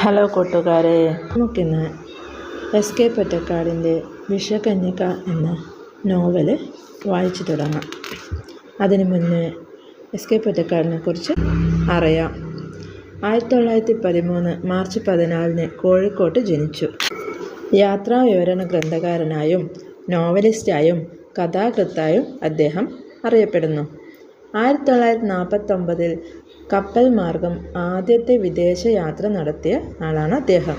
Hello കൂട്ടുകാരെ. നമുക്കിന്ന് S K പൊറ്റക്കാടിന്റെ വിഷകന്യക എന്ന നോവൽ വായിച്ചു തുടങ്ങാം. അതിനു മുന്നേ എസ് കെ പൊറ്റക്കാടിനെ കുറിച്ച് അറിയാം. ആയിരത്തി തൊള്ളായിരത്തി പതിമൂന്ന് മാർച്ച് പതിനാലിന് കോഴിക്കോട്ട് ജനിച്ചു. യാത്രാ വിവരണ ഗ്രന്ഥകാരനായും നോവലിസ്റ്റായും കഥാകൃത്തായും അദ്ദേഹം അറിയപ്പെടുന്നു. ആയിരത്തി തൊള്ളായിരത്തി നാൽപ്പത്തൊമ്പതിൽ കപ്പൽ മാർഗം ആദ്യത്തെ വിദേശ യാത്ര നടത്തിയ ആളാണ് അദ്ദേഹം.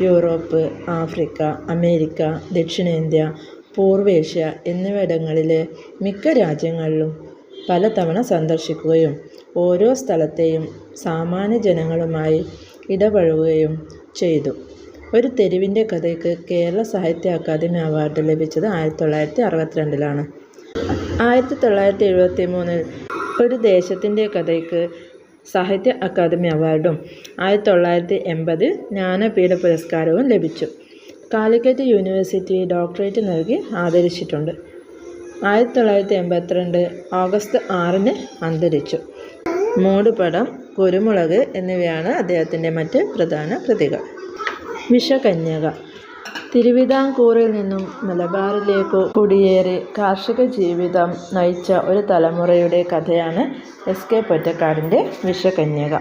യൂറോപ്പ് ആഫ്രിക്ക അമേരിക്ക ദക്ഷിണേന്ത്യ പൂർവേഷ്യ എന്നിവിടങ്ങളിലെ മിക്ക രാജ്യങ്ങളിലും പലതവണ സന്ദർശിക്കുകയും ഓരോ സ്ഥലത്തെയും സാമാന്യ ജനങ്ങളുമായി ഇടപഴകുകയും ചെയ്തു. ഒരു തെരുവിന്റെ കഥയ്ക്ക് കേരള സാഹിത്യ അക്കാദമി അവാർഡ് ലഭിച്ചത് ആയിരത്തി തൊള്ളായിരത്തി അറുപത്തിരണ്ടിലാണ് ആയിരത്തി തൊള്ളായിരത്തി എഴുപത്തി മൂന്നിൽ ഒരു ദേശത്തിന്റെ കഥയ്ക്ക് സാഹിത്യ അക്കാദമി അവാർഡും ആയിരത്തി തൊള്ളായിരത്തി എൺപതിൽ ജ്ഞാനപീഠ പുരസ്കാരവും ലഭിച്ചു. കാലിക്കറ്റ് യൂണിവേഴ്സിറ്റി ഡോക്ടറേറ്റ് നൽകി ആദരിച്ചിട്ടുണ്ട്. ആയിരത്തി തൊള്ളായിരത്തി എൺപത്തിരണ്ട് ഓഗസ്റ്റ് ആറിന് അന്തരിച്ചു. മൂടുപടം കുരുമുളക് എന്നിവയാണ് അദ്ദേഹത്തിന്റെ മറ്റ് പ്രധാന കൃതികൾ. വിഷകന്യക. തിരുവിതാംകൂറിൽ നിന്നും മലബാറിലേക്ക് കുടിയേറി കാർഷിക ജീവിതം നയിച്ച ഒരു തലമുറയുടെ കഥയാണ് എസ് കെ പൊറ്റക്കാടിന്റെ വിഷകന്യക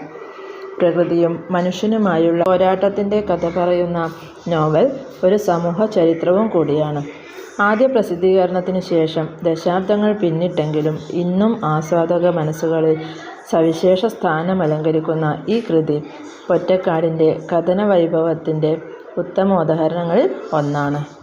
പ്രകൃതിയും മനുഷ്യനുമായുള്ള പോരാട്ടത്തിന്റെ കഥ പറയുന്ന നോവൽ ഒരു സമൂഹ ചരിത്രവും കൂടിയാണ്. ആദ്യ പ്രസിദ്ധീകരണത്തിന് ശേഷം ദശാബ്ദങ്ങൾ പിന്നിട്ടെങ്കിലും ഇന്നും ആസ്വാദക മനസ്സുകളിൽ സവിശേഷ സ്ഥാനം അലങ്കരിക്കുന്ന ഈ കൃതി പൊറ്റക്കാടിന്റെ കഥന വൈഭവത്തിന്റെ ഉത്തമോദാഹരണങ്ങളിൽ ഒന്നാണ്.